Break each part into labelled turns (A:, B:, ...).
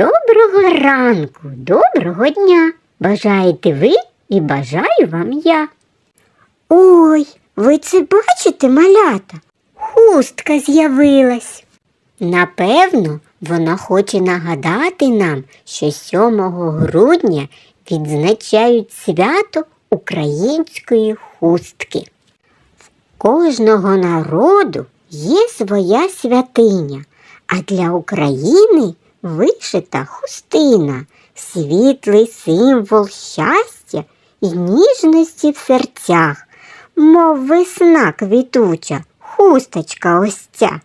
A: Доброго ранку, доброго дня. Бажаєте ви і бажаю вам я. Ой, ви це бачите, малята? Хустка з'явилась. Напевно, вона хоче нагадати нам, що 7 грудня відзначають свято української хустки. В кожного народу є своя святиня, а для України вишита хустина, світлий символ щастя і ніжності в серцях, мов весна квітуча, хусточка ось ця.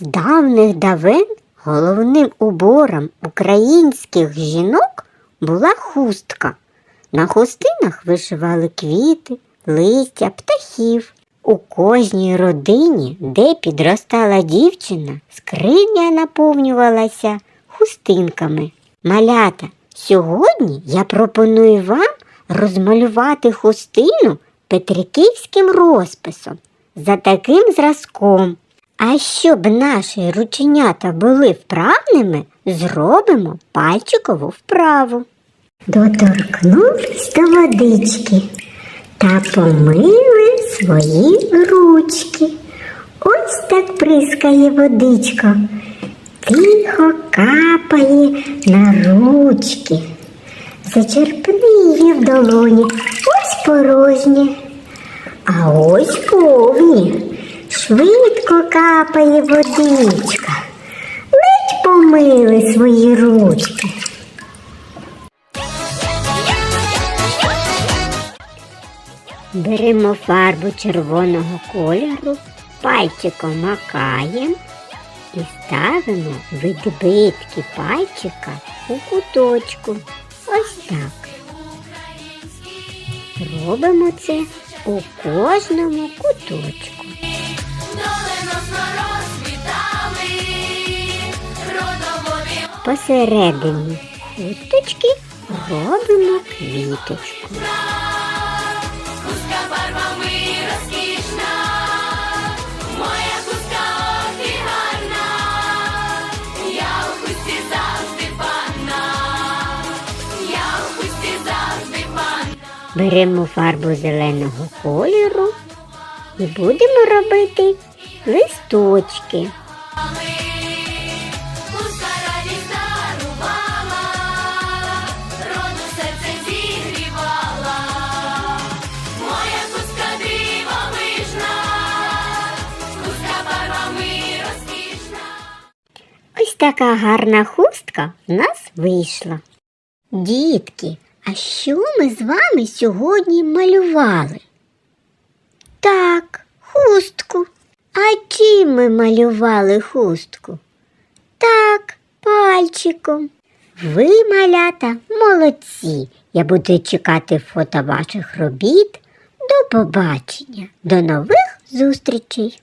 A: З давних давен головним убором українських жінок була хустка. На хустинах вишивали квіти, листя, птахів. У кожній родині, де підростала дівчина, скриня наповнювалася хустинками. Малята, сьогодні я пропоную вам розмалювати хустину петриківським розписом за таким зразком. А щоб наші рученята були вправними, зробимо пальчикову вправу. Доторкнулись до водички та помили свої ручки. Ось так прискає водичка, тихо капає на ручки. Зачерпни її в долоні, ось порожні, а ось повні. Швидко капає водичка. Ледь помили свої ручки. Беремо фарбу червоного кольору, пальчиком макаємо і ставимо відбитки пальчика у куточку. Ось так. Робимо це у кожному куточку. Посередині хусточки робимо квіточку. Беремо фарбу зеленого кольору і будемо робити листочки. Ось така гарна хустка в нас вийшла. Дітки, а що ми з вами сьогодні малювали? Так, хустку. А чим ми малювали хустку? Так, пальчиком. Ви, малята, молодці. Я буду чекати фото ваших робіт. До побачення, до нових зустрічей!